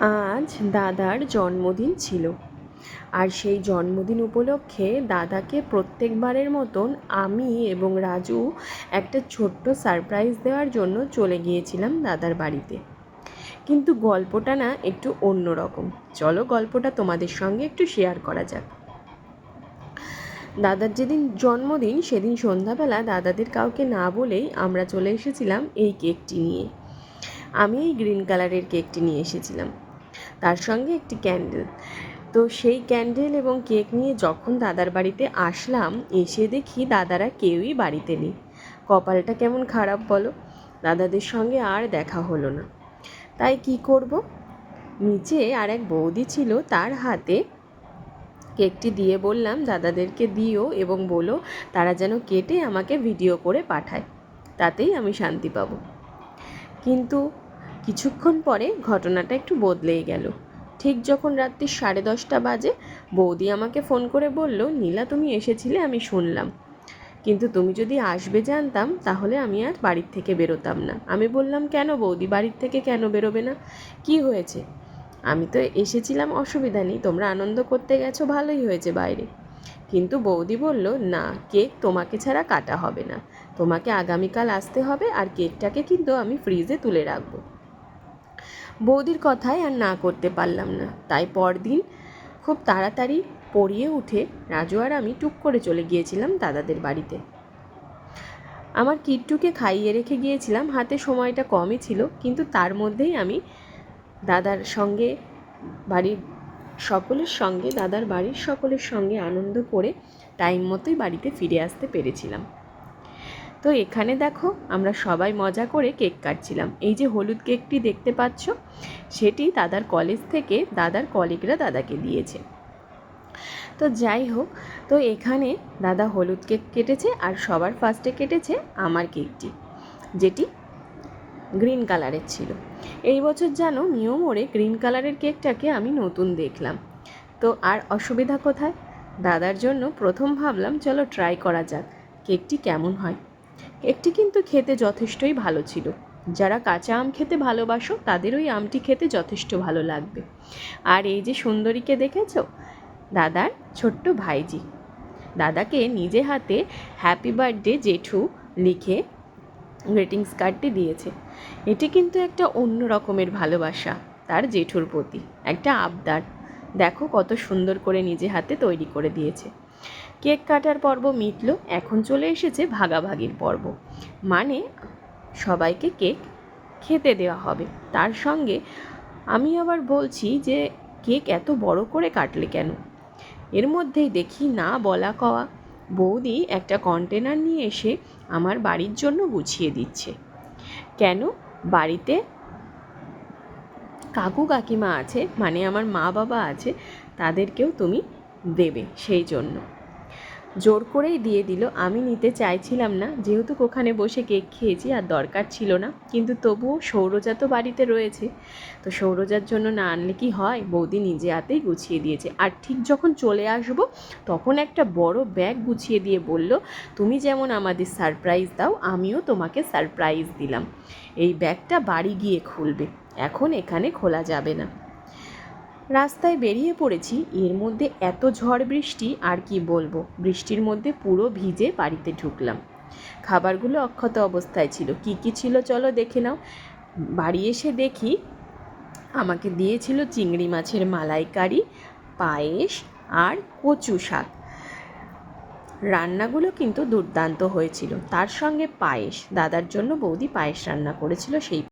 আজ দাদার জন্মদিন ছিল। আর সেই জন্মদিন উপলক্ষে দাদাকে প্রত্যেকবারের মতন আমি এবং রাজু একটা ছোট্ট সারপ্রাইজ দেওয়ার জন্য চলে গিয়েছিলাম দাদার বাড়িতে। কিন্তু গল্পটা না একটু অন্য রকম চলো গল্পটা তোমাদের সঙ্গে একটু শেয়ার করা যাক। দাদার যেদিন জন্মদিন, সেদিন সন্ধ্যাবেলা দাদাদের কাউকে না বলেই আমরা চলে এসেছিলাম এই কেকটি নিয়ে। আমি এই গ্রিন কালারের কেকটি নিয়ে এসেছিলাম। তার সঙ্গে একটি ক্যান্ডেল। তো সেই ক্যান্ডেল এবং কেক নিয়ে যখন দাদার বাড়িতে আসলাম, এসে দেখি দাদারা কেউই বাড়িতে নেই। কপালটা কেমন খারাপ বলো? দাদাদের সঙ্গে আর দেখা হলো না। তাই কি করব? নিচে আর এক বৌদি ছিল, তার হাতে কেকটি দিয়ে বললাম, দাদাদেরকে দিও এবং বলো তারা যেন কেটে আমাকে ভিডিও করে পাঠায়। তাতেই আমি শান্তি পাবো। কিন্তু কিছুক্ষণ পরে ঘটনাটা একটু বদলেই গেল। ঠিক যখন রাত্রি সাড়ে দশটা বাজে, বৌদি আমাকে ফোন করে বলল, নীলা, তুমি এসেছিলে, আমি শুনলাম। কিন্তু তুমি যদি আসবে জানতাম, তাহলে আমি আর বাড়ির থেকে বেরোতাম না। আমি বললাম, কেন বৌদি, বাড়ির থেকে কেন বেরোবে না? কি হয়েছে? আমি তো এসেছিলাম, অসুবিধা নেই, তোমরা আনন্দ করতে গেছো, ভালোই হয়েছে বাইরে। কিন্তু বৌদি বলল, না, কেক তোমাকে ছাড়া কাটা হবে না। তোমাকে আগামীকাল আসতে হবে, আর কেকটাকে কিন্তু আমি ফ্রিজে তুলে রাখব। বৌদির কথায় আর না করতে পারলাম না। তাই পরদিন খুব তাড়াতাড়ি পড়িয়ে উঠে রাজু আর আমি টুক করে চলে গিয়েছিলাম দাদাদের বাড়িতে। আমার কিট্টুকে খাইয়ে রেখে গিয়েছিলাম, হাতে সময়টা কমই ছিল, কিন্তু তার মধ্যেই আমি দাদার সঙ্গে বাড়ির সকলের সঙ্গে, দাদার বাড়ির সকলের সঙ্গে আনন্দ করে টাইম মতোই বাড়িতে ফিরে আসতে পেরেছিলাম। তো এখানে দেখো, আমরা সবাই মজা করে কেক কাটছিলাম। এই যে হলুদ কেকটি দেখতে পাচ্ছ, সেটি দাদার কলেজ থেকে দাদার কলিগরা দাদাকে দিয়েছে। তো যাই হোক, তো এখানে দাদা হলুদ কেক কেটেছে আর সবার ফার্স্টে কেটেছে আমার কেকটি, যেটি গ্রিন কালারের ছিল। এই বছর যেন নিয়ম ওরে গ্রিন কালারের কেকটাকে আমি নতুন দেখলাম। তো আর অসুবিধা কোথায়? দাদার জন্য প্রথম ভাবলাম, চলো ট্রাই করা যাক, কেকটি কেমন হয়? কেকটি কিন্তু খেতে যথেষ্টই ভালো ছিল। যারা কাঁচা আম খেতে ভালোবাসো, তাদের ওই আমটি খেতে যথেষ্ট ভালো লাগবে। আর এই যে সুন্দরীকে দেখেছ? দাদার ছোট্ট ভাইজি। দাদাকে নিজে হাতে হ্যাপি বার্থডে জেঠু লিখে গ্রিটিংস কার্ডটি দিয়েছে। এটি কিন্তু একটা অন্য রকমের ভালোবাসা তার জেঠুর প্রতি। একটা আবদার। দেখো কত সুন্দর করে নিজে হাতে তৈরি করে দিয়েছে। কেক কাটার পর্ব মিটলো, এখন চলে এসেছে ভাগাভাগির পর্ব। মানে সবাইকে কেক খেতে দেওয়া হবে। তার সঙ্গে আমি আবার বলছি যে, কেক এত বড় করে কাটলে কেন? এর মধ্যেই দেখি না বলা কওয়া বৌদি একটা কন্টেনার নিয়ে এসে আমার বাড়ির জন্য গুছিয়ে দিচ্ছে। কেন? বাড়িতে কাকু কাকিমা আছে মানে আমার মা বাবা আছে, তাদেরকেও তুমি দেবে সেই জন্য। জোর করেই দিয়ে দিল। আমি নিতে চাইছিলাম না। যেহেতু ওখানে বসে কেক খেয়েছি আর দরকার ছিল না, কিন্তু তবুও সৌরজা তো বাড়িতে রয়েছে। তো সৌরজার জন্য না আনলে কি হয়? বৌদি নিজে হাতেই গুছিয়ে দিয়েছে। আর ঠিক যখন চলে আসব, তখন একটা বড় ব্যাগ গুছিয়ে দিয়ে বলল, তুমি যেমন আমাদের সারপ্রাইজ দাও, আমিও তোমাকে সারপ্রাইজ দিলাম। এই ব্যাগটা বাড়ি গিয়ে খুলবে। এখন এখানে খোলা যাবে না। রাস্তায় বেরিয়ে পড়েছি, এর মধ্যে এত ঝড় বৃষ্টি, আর কি বলব? বৃষ্টির মধ্যে পুরো ভিজে বাড়িতে ঢুকলাম। খাবারগুলো অক্ষত অবস্থায় ছিল। কি কি ছিল চলো দেখে নাও। বাড়ি এসে দেখি, আমাকে দিয়েছিল চিংড়ি মাছের মালাইকারি, পায়েস আর কচু শাক। রান্নাগুলো কিন্তু দুর্দান্ত হয়েছিল। তার সঙ্গে পায়েস। দাদার জন্য বৌদি পায়েস রান্না করেছিল সেই